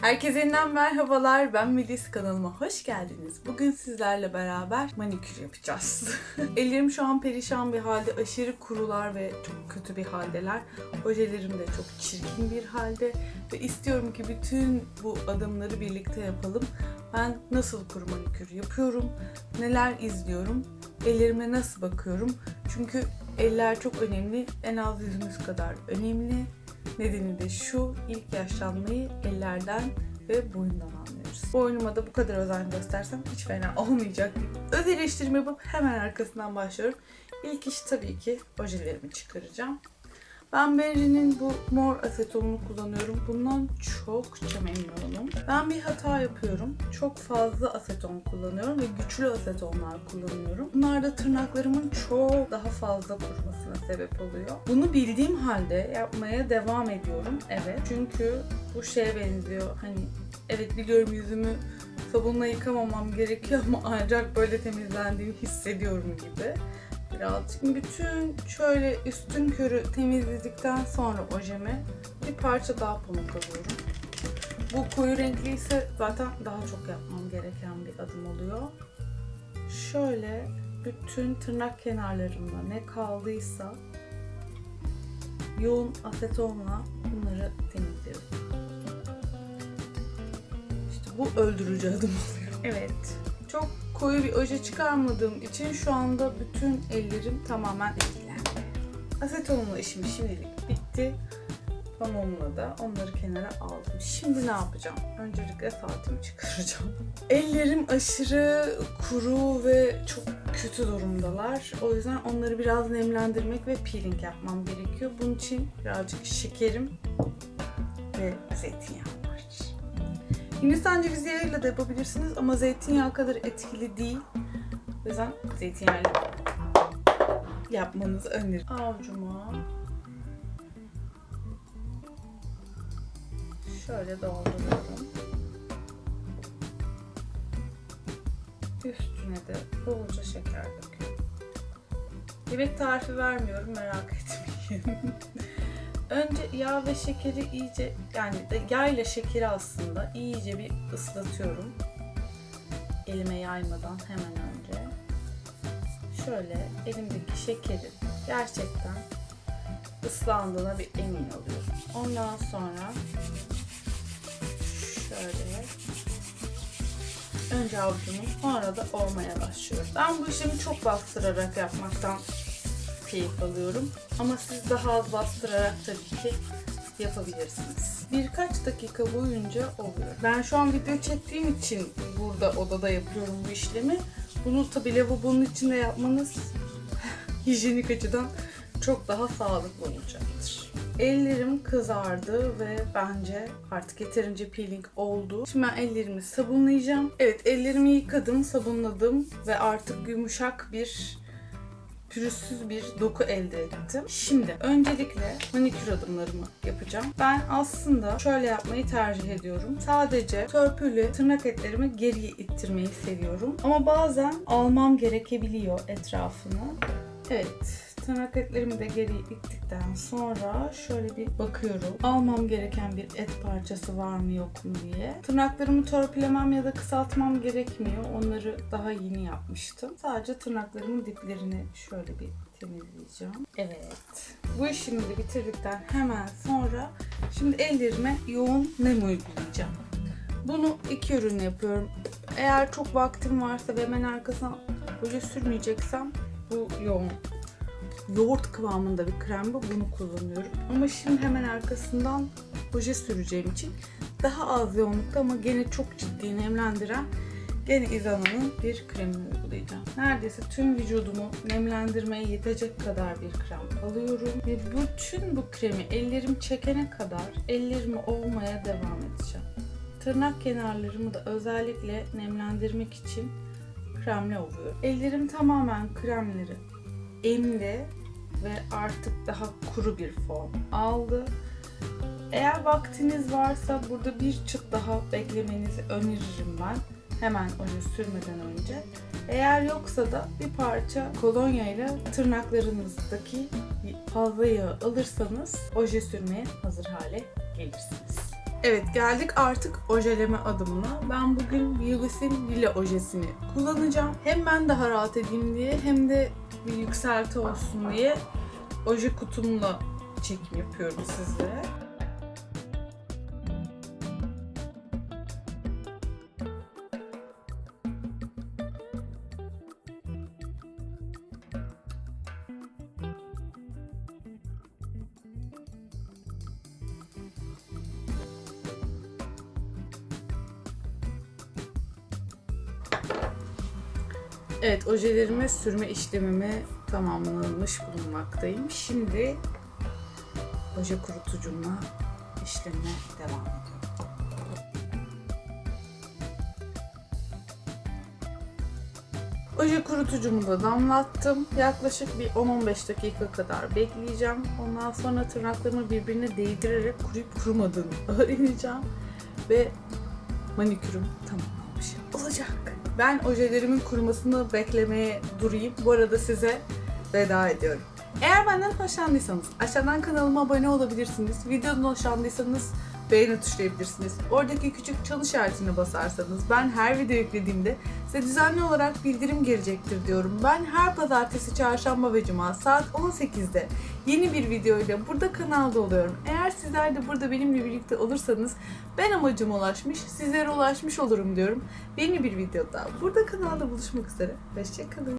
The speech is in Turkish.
Herkese yeniden merhabalar. Ben Melis kanalıma hoş geldiniz. Bugün sizlerle beraber manikür yapacağız. Ellerim şu an perişan bir halde. Aşırı kurular ve çok kötü bir haldeler. Ojelerim de çok çirkin bir halde. Ve istiyorum ki bütün bu adımları birlikte yapalım. Ben nasıl kuru manikür yapıyorum? Neler izliyorum? Ellerime nasıl bakıyorum? Çünkü eller çok önemli. En az yüzümüz kadar önemli. Nedeni de şu, ilk yaşlanmayı ellerden ve boyundan anlıyoruz. Boynuma da bu kadar özen göstersem hiç fena olmayacak. Öz eleştirme yapıp hemen arkasından başlıyorum. İlk iş tabii ki ojelerimi çıkaracağım. Ben Berry'nin bu mor asetonunu kullanıyorum. Bundan çokça memnunum. Ben bir hata yapıyorum. Çok fazla aseton kullanıyorum ve güçlü asetonlar kullanıyorum. Bunlar da tırnaklarımın çok daha fazla kurumasına sebep oluyor. Bunu bildiğim halde yapmaya devam ediyorum. Evet. Çünkü bu şeye benziyor. Hani evet biliyorum yüzümü sabunla yıkamamam gerekiyor ama ancak böyle temizlendiğimi hissediyorum gibi birazcık. Bütün şöyle üstün körü temizledikten sonra ojemi bir parça daha pamuk alıyorum. Bu koyu renkli ise zaten daha çok yapmam gereken bir adım oluyor. Şöyle bütün tırnak kenarlarımda ne kaldıysa yoğun asetonla bunları temizliyorum. İşte bu öldürücü adım oluyor. Evet. Çok koyu bir oje çıkarmadığım için şu anda bütün ellerim tamamen etkilendi. Asetonla işim şimdilik bitti. Pamuğumla da onları kenara aldım. Şimdi ne yapacağım? Öncelikle saatimi çıkaracağım. Ellerim aşırı kuru ve çok kötü durumdalar. O yüzden onları biraz nemlendirmek ve peeling yapmam gerekiyor. Bunun için birazcık şekerim ve zeytinyağı. Hindistan cevizi yağıyla da yapabilirsiniz ama zeytinyağı kadar etkili değil. O yüzden zeytinyağıyla yapmanızı öneririm. Avucuma şöyle dolduruyorum. Üstüne de bolca şeker döküyorum. Yemek tarifi vermiyorum merak etmeyin. Önce yağ ve şekeri iyice yani yağ ile şekeri aslında iyice bir ıslatıyorum. Elime yaymadan hemen önce. Şöyle elimdeki şekeri gerçekten ıslandığına bir emin oluyorum. Ondan sonra şöyle önce avucumu sonra da olmaya başlıyorum. Ben bu işlemi çok bastırarak yapmaktan keyif alıyorum. Ama siz daha az bastırarak tabii ki yapabilirsiniz. Birkaç dakika boyunca oluyor. Ben şu an video çektiğim için burada odada yapıyorum bu işlemi. Bunu tabii lavabonun içinde yapmanız hijyenik açıdan çok daha sağlıklı olacaktır. Ellerim kızardı ve bence artık yeterince peeling oldu. Şimdi ben ellerimi sabunlayacağım. Evet ellerimi yıkadım, sabunladım ve artık yumuşak bir pürüzsüz bir doku elde ettim. Şimdi öncelikle manikür adımlarımı yapacağım. Ben aslında şöyle yapmayı tercih ediyorum. Sadece törpüyle tırnak etlerimi geriye ittirmeyi seviyorum. Ama bazen almam gerekebiliyor etrafını. Evet, tırnak etlerimi de geriye ittikten sonra şöyle bir bakıyorum. Almam gereken bir et parçası var mı yok mu diye. Tırnaklarımı törpülemem ya da kısaltmam gerekmiyor. Onları daha yeni yapmıştım. Sadece tırnaklarımın diplerini şöyle bir temizleyeceğim. Evet. Bu işimi de bitirdikten hemen sonra şimdi ellerime yoğun nem uygulayacağım. Bunu iki ürün yapıyorum. Eğer çok vaktim varsa ve hemen arkasına böyle sürmeyeceksem bu yoğun yoğurt kıvamında bir krem bu. Bunu kullanıyorum. Ama şimdi hemen arkasından oje süreceğim için daha az yoğunlukta ama gene çok ciddi nemlendiren gene Izana'nın bir kremini uygulayacağım. Neredeyse tüm vücudumu nemlendirmeye yetecek kadar bir krem alıyorum. Ve bütün bu kremi ellerim çekene kadar ellerimi ovmaya devam edeceğim. Tırnak kenarlarımı da özellikle nemlendirmek için kremle ovuyorum. Ellerim tamamen kremleri emdi ve artık daha kuru bir form aldı. Eğer vaktiniz varsa burada bir çıt daha beklemenizi öneririm ben. Hemen oje sürmeden önce. Eğer yoksa da bir parça kolonya ile tırnaklarınızdaki fazla yağı alırsanız oje sürmeye hazır hale gelirsiniz. Evet geldik artık ojeleme adımına. Ben bugün Yıldız'ın lila ojesini kullanacağım. Hem ben daha rahat edeyim diye hem de bir yükselti olsun diye oje kutumla çekim yapıyorum sizlere. Evet, ojelerime sürme işlemimi tamamlanmış bulunmaktayım. Şimdi oje kurutucumla işlemine devam ediyorum. Oje kurutucumu da damlattım. Yaklaşık bir 10-15 dakika kadar bekleyeceğim. Ondan sonra tırnaklarımı birbirine değdirerek kuruyup kurumadığını öğreneceğim. Ve manikürüm tamamlanmış olacak. Ben ojelerimin kurumasını beklemeye durayım. Bu arada size veda ediyorum. Eğer benden hoşlandıysanız aşağıdan kanalıma abone olabilirsiniz. Videodan hoşlandıysanız beğeni tuşlayabilirsiniz. Oradaki küçük çan işaretine basarsanız ben her video yüklediğimde size düzenli olarak bildirim gelecektir diyorum. Ben her pazartesi, çarşamba ve cuma saat 18'de yeni bir video ile burada kanalda oluyorum. Eğer sizler de burada benimle birlikte olursanız ben amacıma ulaşmış, sizlere ulaşmış olurum diyorum. Yeni bir videoda burada kanalda buluşmak üzere. Hoşçakalın.